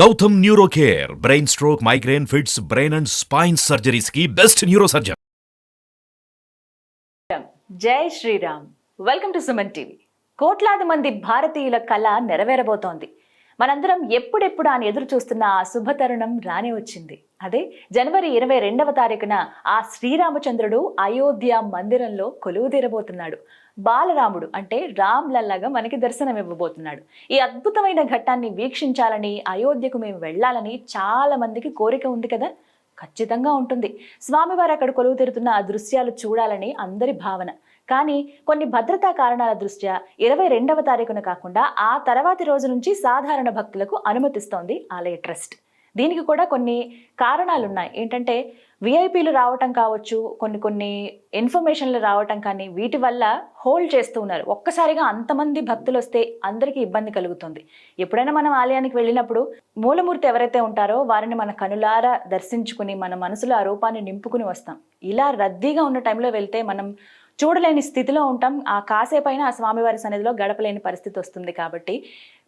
Gautam neuro care brain stroke migraine fits brain and spine సర్జరీస్కి best neuro surgeon Jai Sriram. Welcome to Suman TV. కోట్లాది మంది భారతీయుల కళ నెరవేరబోతోంది. మనందరం ఎప్పుడెప్పుడు అని ఎదురు చూస్తున్న ఆ శుభతరుణం రానే వచ్చింది. అదే జనవరి ఇరవై రెండవ తారీఖున ఆ శ్రీరామచంద్రుడు అయోధ్య మందిరంలో కొలువు తీరబోతున్నాడు బాలరాముడు అంటే రామ్ లల్లాగా మనకి దర్శనం ఇవ్వబోతున్నాడు ఈ అద్భుతమైన ఘట్టాన్ని వీక్షించాలని అయోధ్యకు మేము వెళ్ళాలని చాలా మందికి కోరిక ఉంది కదా? ఖచ్చితంగా ఉంటుంది. స్వామివారు అక్కడ కొలువు తీరుతున్న ఆ దృశ్యాలు చూడాలని అందరి భావన. కానీ కొన్ని భద్రతా కారణాల దృష్ట్యా ఇరవై రెండవ తారీఖున కాకుండా ఆ తర్వాతి రోజు నుంచి సాధారణ భక్తులకు అనుమతిస్తోంది ఆలయ ట్రస్ట్. దీనికి కూడా కొన్ని కారణాలు ఉన్నాయి ఏంటంటే విఐపీలు రావటం కావచ్చు కొన్ని కొన్ని ఇన్ఫర్మేషన్లు రావటం కానీ వీటి వల్ల హోల్డ్ చేస్తూ ఉన్నారు. ఒక్కసారిగా అంతమంది భక్తులు వస్తే అందరికీ ఇబ్బంది కలుగుతుంది. ఎప్పుడైనా మనం ఆలయానికి వెళ్ళినప్పుడు మూలమూర్తి ఎవరైతే ఉంటారో వారిని మన కనులారా దర్శించుకుని మన మనసులో ఆ రూపాన్ని నింపుకుని వస్తాం. ఇలా రద్దీగా ఉన్న టైంలో వెళ్తే మనం చూడలేని స్థితిలో ఉంటాం. ఆ కాసేపైన ఆ స్వామివారి సన్నిధిలో గడపలేని పరిస్థితి వస్తుంది కాబట్టి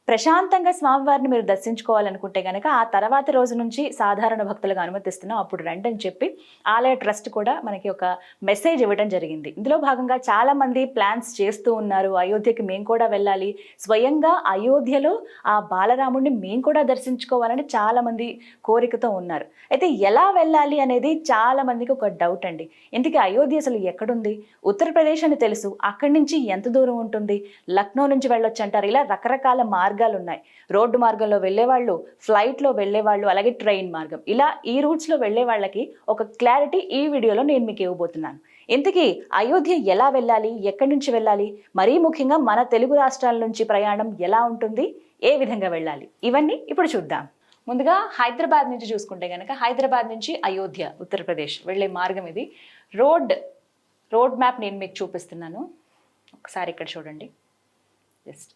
ప్రశాంతంగా స్వామివారిని మీరు దర్శించుకోవాలనుకుంటే కనుక ఆ తర్వాత రోజు నుంచి సాధారణ భక్తులుగా అనుమతిస్తున్నాం. అప్పుడు రండి అని చెప్పి ఆలయ ట్రస్ట్ కూడా మనకి ఒక మెసేజ్ ఇవ్వడం జరిగింది. ఇందులో భాగంగా చాలా మంది ప్లాన్స్ చేస్తూ ఉన్నారు. అయోధ్యకి మేము కూడా వెళ్ళాలి. స్వయంగా అయోధ్యలో ఆ బాలరాముడిని మేము కూడా దర్శించుకోవాలని చాలా మంది కోరికతో ఉన్నారు. అయితే ఎలా వెళ్ళాలి అనేది చాలా మందికి ఒక డౌట్ అండి. ఇందుకే అయోధ్య అసలు ఎక్కడుంది? ఉత్తరప్రదేశ్ అని తెలుసు. అక్కడి నుంచి ఎంత దూరం ఉంటుంది? లక్నో నుంచి వెళ్ళొచ్చు అంటారు ఇలా రకరకాల మార్గాలు ఉన్నాయి రోడ్డు మార్గంలో వెళ్ళేవాళ్ళు ఫ్లైట్లో వెళ్ళేవాళ్ళు అలాగే ట్రైన్ మార్గం. ఇలా ఈ రూట్స్లో వెళ్ళే వాళ్ళకి ఒక క్లారిటీ ఈ వీడియోలో నేను మీకు ఇవ్వబోతున్నాను. ఇంతకీ అయోధ్య ఎలా వెళ్ళాలి? ఎక్కడి నుంచి వెళ్ళాలి? మరీ ముఖ్యంగా మన తెలుగు రాష్ట్రాల నుంచి ప్రయాణం ఎలా ఉంటుంది? ఏ విధంగా వెళ్ళాలి? ఇవన్నీ ఇప్పుడు చూద్దాం. ముందుగా హైదరాబాద్ నుంచి చూసుకుంటే కనుక హైదరాబాద్ నుంచి అయోధ్య ఉత్తరప్రదేశ్ వెళ్ళే మార్గం ఇది. రోడ్ రోడ్ మ్యాప్ నేను మీకు చూపిస్తున్నాను. ఒకసారి ఇక్కడ చూడండి. జస్ట్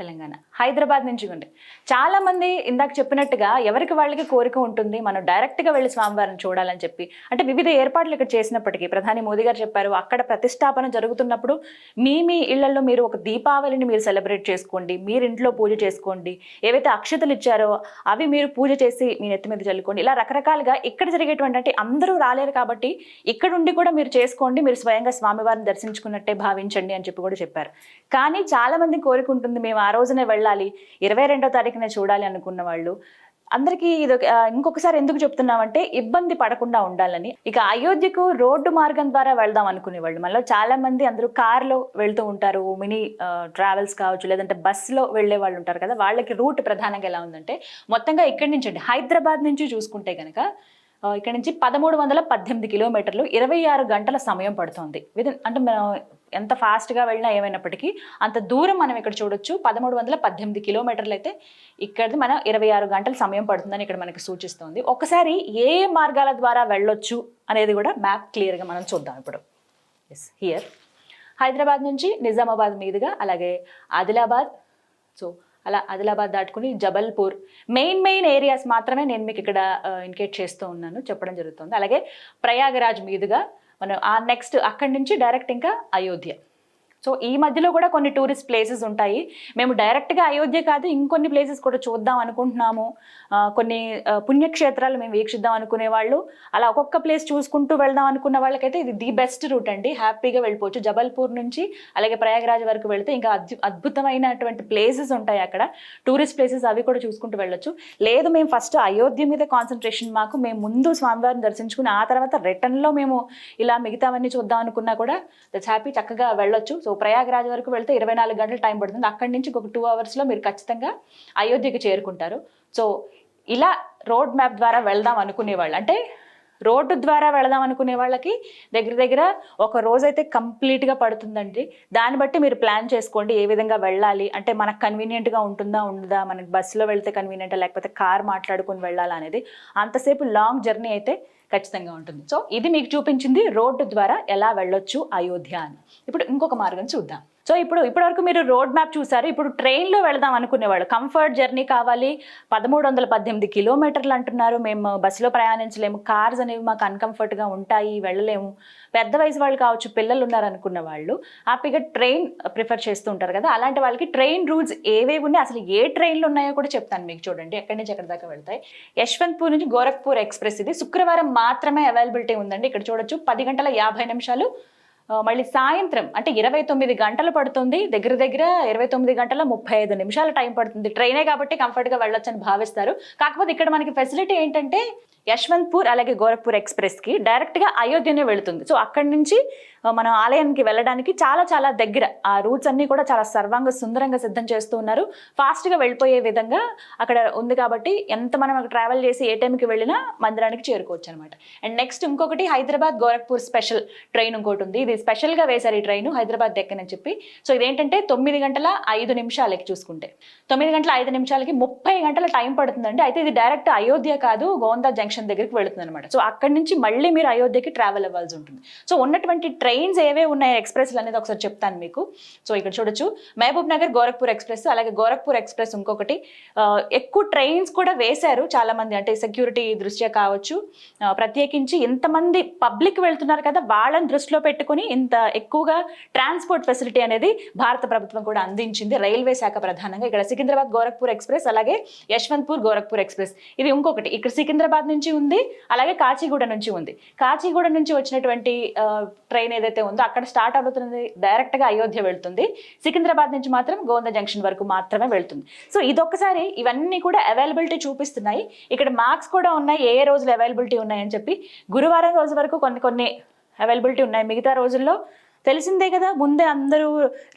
తెలంగాణ హైదరాబాద్ నుంచి ఉండే చాలా మంది ఇందాక చెప్పినట్టుగా ఎవరికి వాళ్ళకి కోరిక ఉంటుంది మనం డైరెక్ట్గా వెళ్ళి స్వామివారిని చూడాలని చెప్పి. అంటే వివిధ ఏర్పాట్లు ఇక్కడ చేసినప్పటికీ ప్రధాని మోదీ గారు చెప్పారు అక్కడ ప్రతిష్టాపన జరుగుతున్నప్పుడు మీ మీ ఇళ్ళలో మీరు ఒక దీపావళిని మీరు సెలబ్రేట్ చేసుకోండి మీరు ఇంట్లో పూజ చేసుకోండి ఏవైతే అక్షతలు ఇచ్చారో అవి మీరు పూజ చేసి మీ నెత్తి మీద చల్లుకోండి. ఇలా రకరకాలుగా ఇక్కడ జరిగేటువంటి అంటే అందరూ రాలేరు కాబట్టి ఇక్కడ ఉండి కూడా మీరు చేసుకోండి మీరు స్వయంగా స్వామివారిని దర్శించుకున్నట్టే భావించండి అని చెప్పి కూడా చెప్పారు. కానీ చాలా మంది కోరుకుంటుంది మేము ఆ రోజునే వెళ్ళాలి ఇరవై రెండో తారీఖున చూడాలి అనుకున్న వాళ్ళు. అందరికీ ఇది ఒక- ఇంకొకసారి ఎందుకు చెప్తున్నామంటే ఇబ్బంది పడకుండా ఉండాలని. ఇక అయోధ్యకు రోడ్డు మార్గం ద్వారా వెళ్దాం అనుకునే వాళ్ళు. మనలో చాలా మంది అందరూ కార్లో వెళ్తూ ఉంటారు మినీ ట్రావెల్స్ కావచ్చు లేదంటే బస్సులో వెళ్ళే వాళ్ళు ఉంటారు కదా వాళ్ళకి రూట్ ప్రధానంగా ఎలా ఉందంటే మొత్తంగా ఇక్కడి నుంచి అండి హైదరాబాద్ నుంచి చూసుకుంటే కనుక ఇక్కడ నుంచి పదమూడు వందల పద్దెనిమిది కిలోమీటర్లు ఇరవై ఆరు గంటల సమయం పడుతుంది. విదిన్ అంటే మనం ఎంత ఫాస్ట్గా వెళ్ళినా ఏమైనప్పటికీ అంత దూరం మనం ఇక్కడ చూడొచ్చు. పదమూడు వందల పద్దెనిమిది కిలోమీటర్లు అయితే ఇక్కడిది మనం ఇరవై ఆరు గంటల సమయం పడుతుందని ఇక్కడ మనకి సూచిస్తుంది. ఒకసారి ఏ మార్గాల ద్వారా వెళ్ళొచ్చు అనేది కూడా మ్యాప్ క్లియర్గా మనం చూద్దాం ఇప్పుడు. ఎస్ హియర్ హైదరాబాద్ నుంచి నిజామాబాద్ మీదుగా అలాగే ఆదిలాబాద్. సో అలా ఆదిలాబాద్ దాటుకుని జబల్పూర్. మెయిన్ మెయిన్ ఏరియాస్ మాత్రమే నేను మీకు ఇక్కడ uh, ఇన్కేట్ చేస్తూ ఉన్నాను చెప్పడం జరుగుతుంది. అలాగే ప్రయాగరాజ్ మీదుగా మనం ఆ నెక్స్ట్ అక్కడి నుంచి డైరెక్ట్ ఇంకా అయోధ్య. సో ఈ మధ్యలో కూడా కొన్ని టూరిస్ట్ ప్లేసెస్ ఉంటాయి. మేము డైరెక్ట్గా అయోధ్య కాదు ఇంకొన్ని ప్లేసెస్ కూడా చూద్దాం అనుకుంటున్నాము. కొన్ని పుణ్యక్షేత్రాలు మేము వీక్షిద్దాం అనుకునే వాళ్ళు. అలా ఒక్కొక్క ప్లేస్ చూసుకుంటూ వెళ్దాం అనుకున్న వాళ్ళకైతే ఇది ది బెస్ట్ రూట్ అండి. హ్యాపీగా వెళ్ళిపోవచ్చు. జబల్పూర్ నుంచి అలాగే ప్రయాగరాజ్ వరకు వెళ్తే ఇంకా అద్భు అద్భుతమైనటువంటి ప్లేసెస్ ఉంటాయి అక్కడ. టూరిస్ట్ ప్లేసెస్ అవి కూడా చూసుకుంటూ వెళ్ళొచ్చు. లేదు మేము ఫస్ట్ అయోధ్య మీద కాన్సన్ట్రేషన్ మాకు. మేము ముందు స్వామివారిని దర్శించుకుని ఆ తర్వాత రిటర్న్లో మేము ఇలా మిగతావన్నీ చూద్దాం అనుకున్నా కూడా దట్స్ హ్యాపీ చక్కగా వెళ్ళొచ్చు. సో ప్రయాగరాజ్ వరకు వెళ్తే ఇరవై నాలుగు గంటల టైం పడుతుంది. అక్కడి నుంచి ఒక టూ అవర్స్లో మీరు ఖచ్చితంగా అయోధ్యకి చేరుకుంటారు. సో ఇలా రోడ్ మ్యాప్ ద్వారా వెళ్దాం అనుకునేవాళ్ళు అంటే రోడ్డు ద్వారా వెళదాం అనుకునే వాళ్ళకి దగ్గర దగ్గర ఒక రోజైతే కంప్లీట్గా పడుతుందండి. దాన్ని బట్టి మీరు ప్లాన్ చేసుకోండి ఏ విధంగా వెళ్ళాలి. అంటే మనకు కన్వీనియంట్గా ఉంటుందా ఉండదా? మనకి బస్సులో వెళ్తే కన్వీనియంటా లేకపోతే కార్ మాట్లాడుకుని వెళ్ళాలా అనేది. అంతసేపు లాంగ్ జర్నీ అయితే ఖచ్చితంగా ఉంటుంది. సో ఇది మీకు చూపించింది రోడ్డు ద్వారా ఎలా వెళ్ళొచ్చు అయోధ్య అని. ఇప్పుడు ఇంకొక మార్గం చూద్దాం. సో ఇప్పుడు ఇప్పటివరకు మీరు రోడ్ మ్యాప్ చూసారు. ఇప్పుడు ట్రైన్లో వెళదాం అనుకునేవాళ్ళు. కంఫర్ట్ జర్నీ కావాలి. పదమూడు వందల పద్దెనిమిది కిలోమీటర్లు అంటున్నారు. మేము బస్సులో ప్రయాణించలేము. కార్స్ అనేవి మాకు అన్కంఫర్ట్గా ఉంటాయి. వెళ్ళలేము. పెద్ద వయసు వాళ్ళు కావచ్చు పిల్లలు ఉన్నారు అనుకున్న వాళ్ళు హ్యాపీగా ట్రైన్ ప్రిఫర్ చేస్తూ ఉంటారు కదా. అలాంటి వాళ్ళకి ట్రైన్ రూల్స్ ఏవేవి ఉన్నాయి? అసలు ఏ ట్రైన్లు ఉన్నాయో కూడా చెప్తాను మీకు చూడండి. ఎక్కడి నుంచి ఎక్కడి దాకా వెళ్తాయి. యశ్వంత్పూర్ నుంచి గోరఖ్పూర్ ఎక్స్ప్రెస్ ఇది. శుక్రవారం మాత్రమే అవైలబిలిటీ ఉందండి. ఇక్కడ చూడొచ్చు. పది గంటల యాభై నిమిషాలు మళ్ళీ సాయంత్రం అంటే ఇరవై తొమ్మిది గంటలు పడుతుంది. దగ్గర దగ్గర ఇరవై తొమ్మిది గంటల ముప్పై ఐదు నిమిషాల టైం పడుతుంది. ట్రైనే కాబట్టి కంఫర్ట్గా వెళ్ళొచ్చని భావిస్తారు. కాకపోతే ఇక్కడ మనకి ఫెసిలిటీ ఏంటంటే యశ్వంత్పూర్ అలాగే గోరఖ్పూర్ ఎక్స్ప్రెస్కి డైరెక్ట్గా అయోధ్యనే వెళుతుంది. సో అక్కడి నుంచి మనం ఆలయానికి వెళ్ళడానికి చాలా చాలా దగ్గర. ఆ రూట్స్ అన్ని కూడా చాలా సర్వంగా సుందరంగా సిద్ధం చేస్తూ ఉన్నారు. ఫాస్ట్గా వెళ్ళిపోయే విధంగా అక్కడ ఉంది కాబట్టి ఎంత మనం ట్రావెల్ చేసి ఏ టైంకి వెళ్ళినా మందిరానికి చేరుకోవచ్చు అనమాట అండ్ నెక్స్ట్ ఇంకొకటి హైదరాబాద్ గోరఖ్పూర్ స్పెషల్ ట్రైన్ ఇంకోటి ఉంది. ఇది స్పెషల్గా వేశారు ఈ ట్రైన్ హైదరాబాద్ దక్కనని చెప్పి. సో ఇదేంటంటే తొమ్మిది గంటల ఐదు నిమిషాలకి చూసుకుంటే. తొమ్మిది గంటల ఐదు నిమిషాలకి ముప్పై గంటల టైం పడుతుందండి. అయితే ఇది డైరెక్ట్ అయోధ్య కాదు గోందా జంక్షన్ దగ్గరికి వెళుతుంది అనమాట సో అక్కడి నుంచి మళ్ళీ మీరు అయోధ్యకి ట్రావెల్ అవ్వాల్సి ఉంటుంది. సో ఉన్నటువంటి ట్రైన్ ట్రైన్స్ ఏవే ఉన్నాయి ఎక్స్ప్రెస్లు అనేది ఒకసారి చెప్తాను మీకు. సో ఇక్కడ చూడొచ్చు. మహబూబ్ నగర్ గోరఖ్పూర్ ఎక్స్ప్రెస్ అలాగే గోరఖ్పూర్ ఎక్స్ప్రెస్ ఇంకొకటి. ఎక్కువ ట్రైన్స్ కూడా వేశారు చాలామంది. అంటే సెక్యూరిటీ దృష్ట్యా కావచ్చు. ప్రత్యేకించి ఇంతమంది పబ్లిక్ వెళ్తున్నారు కదా వాళ్ళని దృష్టిలో పెట్టుకుని ఇంత ఎక్కువగా ట్రాన్స్పోర్ట్ ఫెసిలిటీ అనేది భారత ప్రభుత్వం కూడా అందించింది. రైల్వే శాఖ ప్రధానంగా. ఇక్కడ సికింద్రాబాద్ గోరఖ్పూర్ ఎక్స్ప్రెస్ అలాగే యశ్వంత్పూర్ గోరఖ్పూర్ ఎక్స్ప్రెస్ ఇది ఇంకొకటి. ఇక్కడ సికింద్రాబాద్ నుంచి ఉంది అలాగే కాచిగూడ నుంచి ఉంది. కాచిగూడ నుంచి వచ్చినటువంటి ట్రైన్ ఏదైతే ఉందో అక్కడ స్టార్ట్ అవుతుంది డైరెక్ట్గా అయోధ్య వెళ్తుంది. సికింద్రాబాద్ నుంచి మాత్రం గోంద జంక్షన్ వరకు మాత్రమే వెళ్తుంది. సో ఇదొక్కసారి ఇవన్నీ కూడా అవైలబిలిటీ చూపిస్తున్నాయి. ఇక్కడ మార్క్స్ కూడా ఉన్నాయి ఏ రోజులు అవైలబిలిటీ ఉన్నాయని చెప్పి. గురువారం రోజు వరకు కొన్ని కొన్ని అవైలబిలిటీ ఉన్నాయి. మిగతా రోజుల్లో తెలిసిందే కదా ముందే అందరూ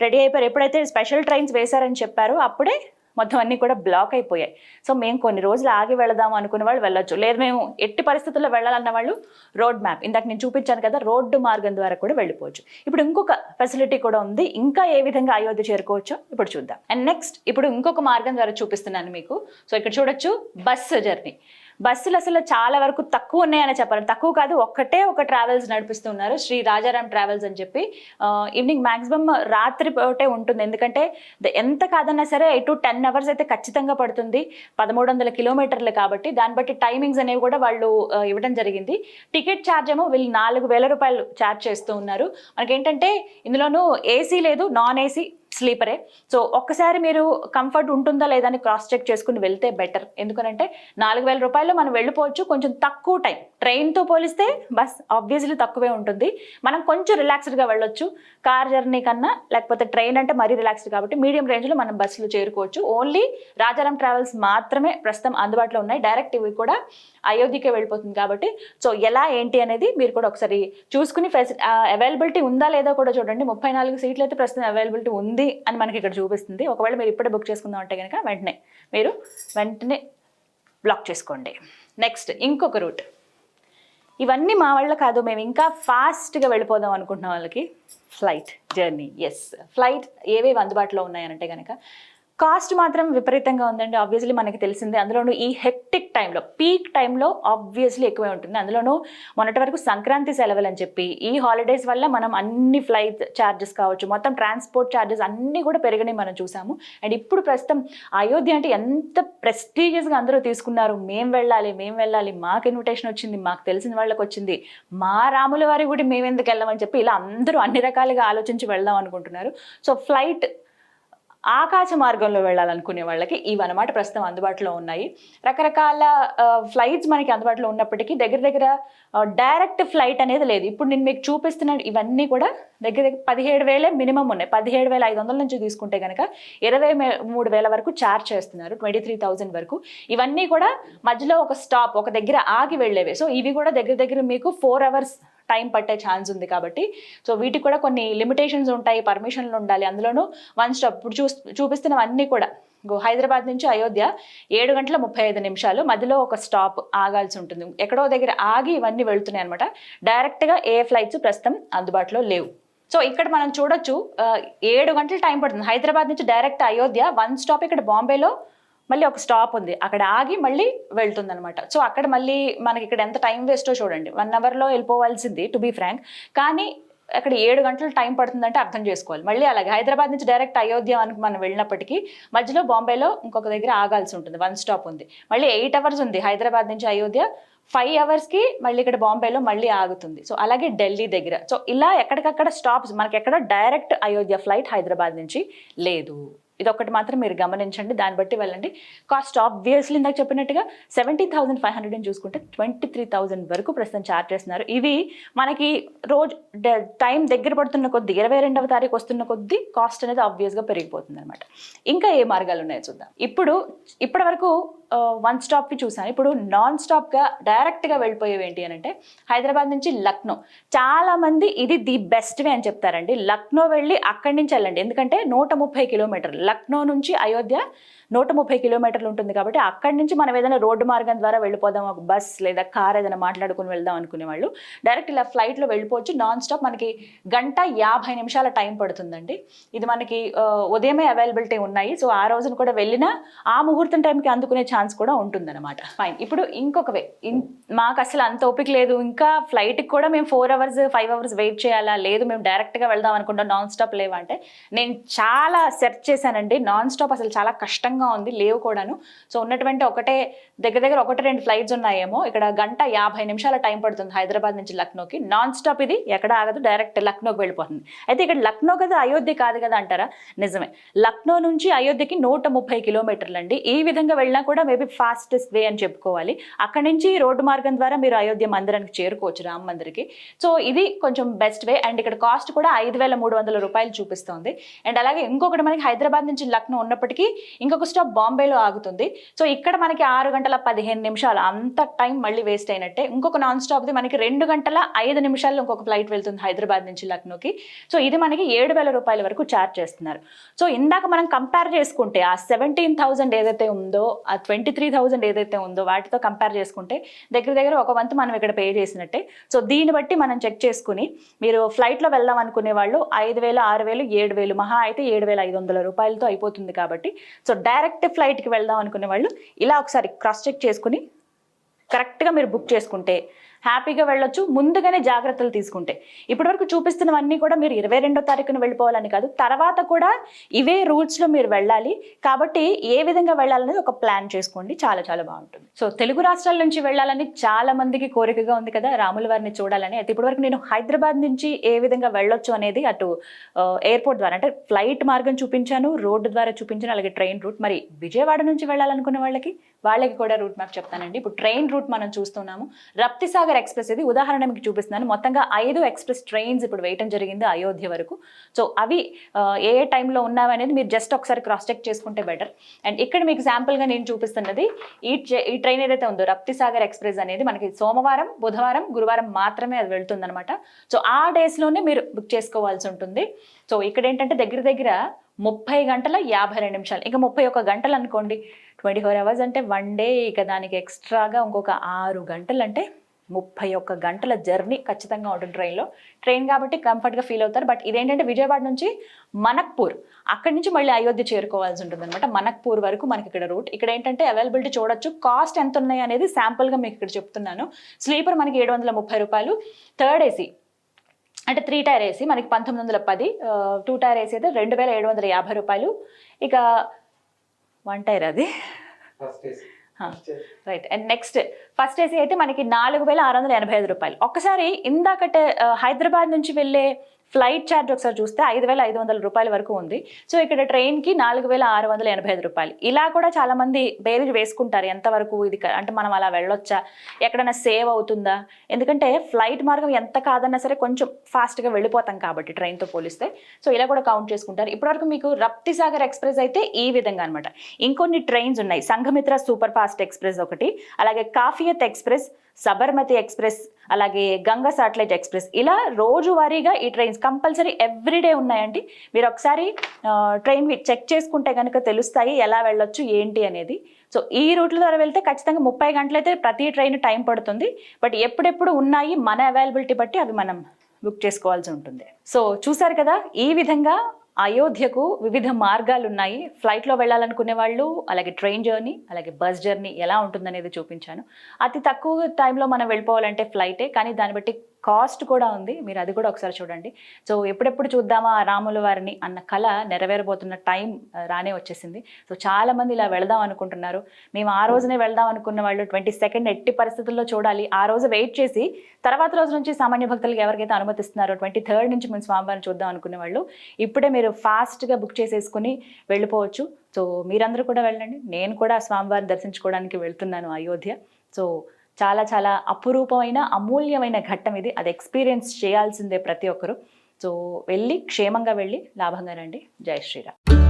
రెడీ అయిపోయారు. ఎప్పుడైతే స్పెషల్ ట్రైన్స్ వేశారని చెప్పారో అప్పుడే మొత్తం అన్నీ కూడా బ్లాక్ అయిపోయాయి. సో మేము కొన్ని రోజులు ఆగి వెళదాం అనుకునే వాళ్ళు వెళ్ళొచ్చు. లేదు మేము ఎట్టి పరిస్థితుల్లో వెళ్ళాలన్న వాళ్ళు రోడ్ మ్యాప్. ఇందాక నేను చూపించాను కదా రోడ్డు మార్గం ద్వారా కూడా వెళ్ళిపోవచ్చు. ఇప్పుడు ఇంకొక ఫెసిలిటీ కూడా ఉంది. ఇంకా ఏ విధంగా అయోధ్య చేరుకోవచ్చో ఇప్పుడు చూద్దాం. అండ్ నెక్స్ట్ ఇప్పుడు ఇంకొక మార్గం ద్వారా చూపిస్తున్నాను మీకు. సో ఇక్కడ చూడొచ్చు బస్సు జర్నీ. బస్సులు అసలు చాలా వరకు తక్కువ ఉన్నాయని చెప్పాలి. తక్కువ కాదు ఒక్కటే ఒక ట్రావెల్స్ నడిపిస్తున్నారు శ్రీ రాజారాం ట్రావెల్స్ అని చెప్పి. ఈవినింగ్ మాక్సిమం రాత్రి పూటే ఉంటుంది. ఎందుకంటే ద- ఎంత కాదన్నా సరే ఎయిట్ టు టెన్ అవర్స్ అయితే ఖచ్చితంగా పడుతుంది. పదమూడు వందల కిలోమీటర్లు కాబట్టి దాన్ని బట్టి టైమింగ్స్ అనేవి కూడా వాళ్ళు ఇవ్వడం జరిగింది. టికెట్ ఛార్జ్ ఏమో వీళ్ళు నాలుగు వేల రూపాయలు ఛార్జ్ చేస్తూ ఉన్నారు. మనకేంటంటే ఇందులోనూ ఏసీ లేదు నాన్ ఏసీ స్లీపరే. సో ఒక్కసారి మీరు కంఫర్ట్ ఉంటుందా లేదా అని క్రాస్ చెక్ చేసుకుని వెళ్తే బెటర్. ఎందుకంటే నాలుగు వేల రూపాయలు మనం వెళ్ళిపోవచ్చు కొంచెం తక్కువ టైం. ట్రైన్తో పోలిస్తే బస్ ఆబ్వియస్లీ తక్కువే ఉంటుంది. మనం కొంచెం రిలాక్స్డ్గా వెళ్ళొచ్చు. కార్ జర్నీ కన్నా లేకపోతే ట్రైన్ అంటే మరీ రిలాక్స్డ్ కాబట్టి మీడియం రేంజ్లో మనం బస్సులు చేరుకోవచ్చు. ఓన్లీ రాజారాం ట్రావెల్స్ మాత్రమే ప్రస్తుతం అందుబాటులో ఉన్నాయి. డైరెక్ట్ ఇవి కూడా అయోధ్యకే వెళ్ళిపోతుంది కాబట్టి. సో ఎలా ఏంటి అనేది మీరు కూడా ఒకసారి చూసుకుని ఫెసి అవైలబిలిటీ ఉందా లేదా కూడా చూడండి. ముప్పై నాలుగు సీట్లు అయితే ప్రస్తుతం అవైలబిలిటీ ఉంది. అని మనకి ఇక్కడ చూపిస్తుంది. ఒకవేళ మీరు ఇప్పుడే బుక్ చేసుకుందాం అంటే కనుక వెంటనే మీరు వెంటనే బ్లాక్ చేసుకోండి. నెక్స్ట్ ఇంకొక రూట్ ఇవన్నీ మా వాళ్ళ కాదు. మేము ఇంకా ఫాస్ట్గా వెళ్ళిపోదాం అనుకుంటున్న వాళ్ళకి ఫ్లైట్ జర్నీ ఎస్ ఫ్లైట్ ఏవేవి అందుబాటులో ఉన్నాయనంటే కనుక కాస్ట్ మాత్రం విపరీతంగా ఉందండి. ఆబ్వియస్లీ మనకి తెలిసిందే. అందులోనూ ఈ హెక్టిక్ టైంలో పీక్ టైంలో ఆబ్వియస్లీ ఎక్కువే ఉంటుంది. అందులోనూ మొన్నటి వరకు సంక్రాంతి సెలవులు అని చెప్పి ఈ హాలిడేస్ వల్ల మనం అన్ని ఫ్లైట్ ఛార్జెస్ కావచ్చు మొత్తం ట్రాన్స్పోర్ట్ ఛార్జెస్ అన్నీ కూడా పెరిగినాయి మనం చూసాము. అండ్ ఇప్పుడు ప్రస్తుతం అయోధ్య అంటే ఎంత ప్రెస్టీజియస్గా అందరూ తీసుకున్నారు. మేం వెళ్ళాలి మేం వెళ్ళాలి మాకు ఇన్విటేషన్ వచ్చింది మాకు తెలిసిన వాళ్ళకి వచ్చింది. మా రాముల వారి గుడి మేము ఎందుకు వెళ్ళామని చెప్పి ఇలా అందరూ అన్ని రకాలుగా ఆలోచించి వెళ్దాం అనుకుంటున్నారు. సో ఫ్లైట్ ఆకాశ మార్గంలో వెళ్ళాలనుకునే వాళ్ళకి ఇవన్నమాట ప్రస్తుతం అందుబాటులో ఉన్నాయి. రకరకాల ఫ్లైట్స్ మనకి అందుబాటులో ఉన్నప్పటికీ దగ్గర దగ్గర డైరెక్ట్ ఫ్లైట్ అనేది లేదు. ఇప్పుడు నేను మీకు చూపిస్తున్న ఇవన్నీ కూడా దగ్గర దగ్గర పదిహేడు వేలే మినిమం ఉన్నాయి. పదిహేడు వేల ఐదు వందల నుంచి తీసుకుంటే కనుక ఇరవై మూడు వేల వరకు ఛార్జ్ చేస్తున్నారు ట్వంటీ త్రీ థౌజండ్ వరకు. ఇవన్నీ కూడా మధ్యలో ఒక స్టాప్ ఒక దగ్గర ఆగి వెళ్ళేవి. సో ఇవి కూడా దగ్గర దగ్గర మీకు ఫోర్ అవర్స్ టైం పట్టే ఛాన్స్ ఉంది కాబట్టి. సో వీటికి కూడా కొన్ని లిమిటేషన్స్ ఉంటాయి పర్మిషన్లు ఉండాలి. అందులోనూ వన్ స్టాప్ ఇప్పుడు చూ చూపిస్తున్నవన్నీ కూడా. హైదరాబాద్ నుంచి అయోధ్య ఏడు గంటల ముప్పై ఐదు నిమిషాలు. మధ్యలో ఒక స్టాప్ ఆగాల్సి ఉంటుంది. ఎక్కడో దగ్గర ఆగి ఇవన్నీ వెళుతున్నాయి అనమాట డైరెక్ట్గా ఏ ఫ్లైట్స్ ప్రస్తుతం అందుబాటులో లేవు. సో ఇక్కడ మనం చూడొచ్చు ఏడు గంటల టైం పడుతుంది. హైదరాబాద్ నుంచి డైరెక్ట్ అయోధ్య వన్ స్టాప్ ఇక్కడ బాంబేలో మళ్ళీ ఒక స్టాప్ ఉంది. అక్కడ ఆగి మళ్ళీ వెళ్తుంది అనమాట సో అక్కడ మళ్ళీ మనకి ఇక్కడ ఎంత టైం వేస్టో చూడండి. వన్ అవర్లో వెళ్ళిపోవాల్సింది టు బీ ఫ్రాంక్ కానీ అక్కడ ఏడు గంటలు టైం పడుతుందంటే అర్థం చేసుకోవాలి. మళ్ళీ అలాగే హైదరాబాద్ నుంచి డైరెక్ట్ అయోధ్య అని మనం వెళ్ళినప్పటికీ మధ్యలో బాంబేలో ఇంకొక దగ్గర ఆగాల్సి ఉంటుంది. వన్ స్టాప్ ఉంది. మళ్ళీ ఎయిట్ అవర్స్ ఉంది హైదరాబాద్ నుంచి అయోధ్య. ఫైవ్ అవర్స్కి మళ్ళీ ఇక్కడ బాంబేలో మళ్ళీ ఆగుతుంది. సో అలాగే ఢిల్లీ దగ్గర. సో ఇలా ఎక్కడికక్కడ స్టాప్స్ మనకి ఎక్కడ డైరెక్ట్ అయోధ్య ఫ్లైట్ హైదరాబాద్ నుంచి లేదు. ఇది ఒకటి మాత్రం మీరు గమనించండి. దాన్ని బట్టి వెళ్ళండి. కాస్ట్ ఆబ్వియస్లీ ఇందాక చెప్పినట్టుగా సెవెంటీన్ థౌసండ్ ఫైవ్ హండ్రెడ్ చూసుకుంటే ట్వంటీ త్రీ థౌసండ్ వరకు ప్రస్తుతం చార్జ్ చేస్తున్నారు. ఇవి మనకి రోజు టైం దగ్గర పడుతున్న కొద్దీ ఇరవై రెండవ తారీఖు వస్తున్న కొద్దీ కాస్ట్ అనేది ఆబ్వియస్గా పెరిగిపోతుంది అనమాట ఇంకా ఏ మార్గాలు ఉన్నాయో చూద్దాం. ఇప్పుడు ఇప్పటి వరకు వన్ స్టాప్కి చూసాను ఇప్పుడు నాన్ స్టాప్గా డైరెక్ట్గా వెళ్ళిపోయేవి ఏంటి అని అంటే హైదరాబాద్ నుంచి లక్నో. చాలా మంది ఇది ది బెస్ట్ వే అని చెప్తారండి. లక్నో వెళ్ళి అక్కడి నుంచి వెళ్ళండి. ఎందుకంటే నూట ముప్పై కిలోమీటర్లు. లక్నో నుంచి అయోధ్య నూట ముప్పై కిలోమీటర్లు ఉంటుంది కాబట్టి అక్కడి నుంచి మనం ఏదైనా రోడ్డు మార్గం ద్వారా వెళ్ళిపోదాం ఒక బస్ లేదా కార్ ఏదైనా మాట్లాడుకుని వెళ్దాం అనుకునే వాళ్ళు డైరెక్ట్ ఇలా ఫ్లైట్లో వెళ్ళిపోవచ్చు. నాన్ స్టాప్ మనకి గంట యాభై నిమిషాల టైం పడుతుందండి. ఇది మనకి ఉదయమే అవైలబిలిటీ ఉన్నాయి. సో ఆ రోజున కూడా వెళ్ళినా ఆ ముహూర్తం టైంకి అందుకునే ఛాన్స్ కూడా ఉంటుందన్నమాట. ఫైన్ ఇప్పుడు ఇంకొక వే మాకు అసలు అంత ఓపిక లేదు. ఇంకా ఫ్లైట్కి కూడా మేము four hours five hours wait చేయాలా? లేదు మేము డైరెక్ట్గా వెళ్దాం అనుకుంటాం నాన్ స్టాప్ లేవా అంటే. నేను చాలా సెర్చ్ చేశానండి. నాన్ స్టాప్ అసలు చాలా కష్టంగా ఉంది లేవు కూడాను. సో ఉన్నటువంటి ఒకటే దగ్గర దగ్గర ఒకటి రెండు ఫ్లైట్స్ ఉన్నాయేమో. ఇక్కడ గంట యాభై నిమిషాల టైం పడుతుంది హైదరాబాద్ నుంచి లక్నోకి. నాన్ స్టాప్ ఇది ఎక్కడ ఆగదు డైరెక్ట్ లక్నోకి వెళ్ళిపోతుంది. అయితే ఇక్కడ లక్నో కదా అయోధ్య కాదు కదా అంటారా? నిజమే. లక్నో నుంచి అయోధ్యకి నూట ముప్పై కిలోమీటర్లు అండి ఈ విధంగా వెళ్ళినా కూడా మేబీ ఫాస్టెస్ట్ వే అని చెప్పుకోవాలి. అక్కడ నుంచి రోడ్డు మార్గం ద్వారా మీరు అయోధ్య మందిరానికి చేరుకోవచ్చు రామ్ మందిర్కి. సో ఇది కొంచెం బెస్ట్ వే అండ్ ఇక్కడ కాస్ట్ కూడా ఐదు వేల మూడు వందల రూపాయలు చూపిస్తుంది. అండ్ అలాగే ఇంకొకటి మనకి హైదరాబాద్ నుంచి లక్నో ఉన్నప్పటికీ ఇంకొక స్టాప్ బాంబేలో ఆగుతుంది. సో ఇక్కడ మనకి ఆరు గంటల పదిహేను నిమిషాలు అంత టైం మళ్ళీ వేస్ట్ అయినట్టే. ఇంకొక నాన్ స్టాప్ది మనకి రెండు గంటల ఐదు నిమిషాల్లో ఇంకొక ఫ్లైట్ వెళ్తుంది హైదరాబాద్ నుంచి లక్నోకి. సో ఇది మనకి ఏడు వేల రూపాయల వరకు ఛార్జ్ చేస్తున్నారు. సో ఇందాక మనం కంపేర్ చేసుకుంటే ఆ సెవెంటీన్ థౌజండ్ ఏదైతే ఉందో ఆ ట్వంటీ త్రీ థౌజండ్ ఏదైతే ఉందో వాటితో కంపేర్ చేసుకుంటే దగ్గర దగ్గర ఒక వంతు మనం ఇక్కడ పే చేసినట్టే. సో దీన్ని బట్టి మనం చెక్ చేసుకుని మీరు ఫ్లైట్లో వెళ్దాం అనుకునే వాళ్ళు ఐదు వేలు ఆరు వేలు ఏడు వేలు మహా అయితే ఏడు వేల ఐదు వందల రూపాయలతో అయిపోతుంది కాబట్టి. సో డైరెక్ట్ ఫ్లైట్కి వెళ్దాం అనుకునే వాళ్ళు ఇలా ఒకసారి క్రాస్ చెక్ చేసుకుని కరెక్ట్గా మీరు బుక్ చేసుకుంటే హ్యాపీగా వెళ్ళొచ్చు ముందుగానే జాగ్రత్తలు తీసుకుంటే. ఇప్పటివరకు చూపిస్తున్నవన్నీ కూడా మీరు ఇరవై రెండో తారీఖున వెళ్ళిపోవాలని కాదు తర్వాత కూడా ఇవే రూట్స్లో మీరు వెళ్ళాలి. కాబట్టి ఏ విధంగా వెళ్ళాలనేది ఒక ప్లాన్ చేసుకోండి చాలా చాలా బాగుంటుంది. సో తెలుగు రాష్ట్రాల నుంచి వెళ్ళాలని చాలా మందికి కోరికగా ఉంది కదా రాముల వారిని చూడాలని. అయితే ఇప్పటివరకు నేను హైదరాబాద్ నుంచి ఏ విధంగా వెళ్ళొచ్చు అనేది అటు ఎయిర్పోర్ట్ ద్వారా అంటే ఫ్లైట్ మార్గం చూపించాను రోడ్డు ద్వారా చూపించాను అలాగే ట్రైన్ రూట్. మరి విజయవాడ నుంచి వెళ్ళాలనుకున్న వాళ్ళకి వాళ్ళకి కూడా రూట్ మ్యాప్ చెప్తానండి. ఇప్పుడు ట్రైన్ రూట్ మనం చూస్తున్నాము. రప్తిసాగర్ ఎక్స్ప్రెస్ ఇది ఉదాహరణ మీకు చూపిస్తున్నాను. మొత్తంగా ఐదు ఎక్స్ప్రెస్ ట్రైన్స్ ఇప్పుడు వేయటం జరిగింది అయోధ్య వరకు. సో అవి ఏ ఏ టైంలో ఉన్నావి అనేది మీరు జస్ట్ ఒకసారి క్రాస్ చెక్ చేసుకుంటే బెటర్ అండ్ ఇక్కడ మీకు శాంపుల్గా నేను చూపిస్తున్నది ఈ ఈ ట్రైన్ ఏదైతే ఉందో రప్తిసాగర్ ఎక్స్ప్రెస్ అనేది మనకి సోమవారం బుధవారం గురువారం మాత్రమే అది వెళ్తుందనమాట సో ఆ డేస్లోనే మీరు బుక్ చేసుకోవాల్సి ఉంటుంది. సో ఇక్కడ ఏంటంటే దగ్గర దగ్గర ముప్పై గంటల యాభై రెండు నిమిషాలు. ఇంకా ముప్పై ఒక్క గంటలు అనుకోండి. ట్వంటీ ఫోర్ అవర్స్ అంటే వన్ డే ఇక దానికి ఎక్స్ట్రాగా ఇంకొక ఆరు గంటలు అంటే ముప్పై ఒక్క గంటల జర్నీ ఖచ్చితంగా ఉంటుంది ట్రైన్లో. ట్రైన్ కాబట్టి కంఫర్ట్గా ఫీల్ అవుతారు. బట్ ఇదేంటంటే విజయవాడ నుంచి మనక్పూర్ అక్కడి నుంచి మళ్ళీ అయోధ్య చేరుకోవాల్సి ఉంటుంది అనమాట మనక్పూర్ వరకు మనకి ఇక్కడ రూట్. ఇక్కడ ఏంటంటే అవైలబిలిటీ చూడొచ్చు. కాస్ట్ ఎంత ఉన్నాయి అనేది శాంపుల్గా మీకు ఇక్కడ చెప్తున్నాను. స్లీపర్ మనకి ఏడు వందల ముప్పై రూపాయలు. థర్డ్ ఏసీ అంటే త్రీ టైర్ ఏసీ మనకి పంతొమ్మిది వందల పది టూ టైర్ ఏసీ అయితే రెండు వేల ఏడు వందల యాభై రూపాయలు. ఇక వన్ టైర్ అది. Right and next first AC అయితే మనకి నాలుగు వేల ఆరు వందల ఎనభై ఐదు రూపాయలు. ఒక్కసారి ఇందాకటే హైదరాబాద్ నుంచి వెళ్ళే ఫ్లైట్ ఛార్జ్ ఒకసారి చూస్తే ఐదు వేల ఐదు వందల రూపాయల వరకు ఉంది. సో ఇక్కడ ట్రైన్కి నాలుగు వేల ఆరు వందల ఎనభై ఐదు రూపాయలు. ఇలా కూడా చాలామంది బేరీజ్ వేసుకుంటారు. ఎంతవరకు ఇది అంటే మనం అలా వెళ్ళొచ్చా? ఎక్కడైనా సేవ్ అవుతుందా? ఎందుకంటే ఫ్లైట్ మార్గం ఎంత కాదన్నా సరే కొంచెం ఫాస్ట్గా వెళ్ళిపోతాం కాబట్టి ట్రైన్తో పోలిస్తే. సో ఇలా కూడా కౌంట్ చేసుకుంటారు. ఇప్పటివరకు మీకు రప్తిసాగర్ ఎక్స్ప్రెస్ అయితే ఈ విధంగా అనమాట ఇంకొన్ని ట్రైన్స్ ఉన్నాయి. సంఘమిత్ర సూపర్ ఫాస్ట్ ఎక్స్ప్రెస్ ఒకటి. అలాగే కాఫియత్ ఎక్స్ప్రెస్ సబర్మతి ఎక్స్ప్రెస్ అలాగే గంగా సాటిలైట్ ఎక్స్ప్రెస్ ఇలా రోజువారీగా ఈ ట్రైన్స్ కంపల్సరీ ఎవ్రీడే ఉన్నాయండి. మీరు ఒకసారి ట్రైన్ చెక్ చేసుకుంటే కనుక తెలుస్తాయి ఎలా వెళ్ళొచ్చు ఏంటి అనేది. సో ఈ రూట్ల ద్వారా వెళ్తే ఖచ్చితంగా ముప్పై గంటలైతే ప్రతి ట్రైన్ టైం పడుతుంది. బట్ ఎప్పుడెప్పుడు ఉన్నాయి మన అవైలబిలిటీ బట్టి అవి మనం బుక్ చేసుకోవాల్సి ఉంటుంది. సో చూసారు కదా ఈ విధంగా అయోధ్యకు వివిధ మార్గాలు ఉన్నాయి ఫ్లైట్లో వెళ్ళాలనుకునే వాళ్ళు అలాగే ట్రైన్ జర్నీ అలాగే బస్ జర్నీ ఎలా ఉంటుందనేది చూపించాను. అతి తక్కువ టైంలో మనం వెళ్ళిపోవాలంటే ఫ్లైటే కానీ దాన్ని బట్టి కాస్ట్ కూడా ఉంది. మీరు అది కూడా ఒకసారి చూడండి. సో ఎప్పుడెప్పుడు చూద్దామా ఆ రాముల వారిని అన్న కళ నెరవేరబోతున్న టైం రానే వచ్చేసింది. సో చాలా మంది ఇలా వెళదాం అనుకుంటున్నారు. మేము ఆ రోజునే వెళ్దాం అనుకున్న వాళ్ళు ట్వంటీ సెకండ్ ఎట్టి పరిస్థితుల్లో చూడాలి. ఆ రోజు వెయిట్ చేసి తర్వాత రోజు నుంచి సామాన్య భక్తులకు ఎవరికైతే అనుమతిస్తున్నారో ట్వంటీ థర్డ్ నుంచి మేము స్వామివారిని చూద్దాం అనుకునే వాళ్ళు ఇప్పుడే మీరు ఫాస్ట్గా బుక్ చేసేసుకుని వెళ్ళిపోవచ్చు. సో మీరందరూ కూడా వెళ్ళండి. నేను కూడా స్వామివారిని దర్శించుకోవడానికి వెళ్తున్నాను అయోధ్య. సో చాలా చాలా అపురూపమైన అమూల్యమైన ఘట్టం ఇది. అది ఎక్స్పీరియన్స్ చేయాల్సిందే ప్రతి ఒక్కరూ. సో వెళ్ళి క్షేమంగా వెళ్ళి లాభంగా రండి. జై శ్రీరామ్.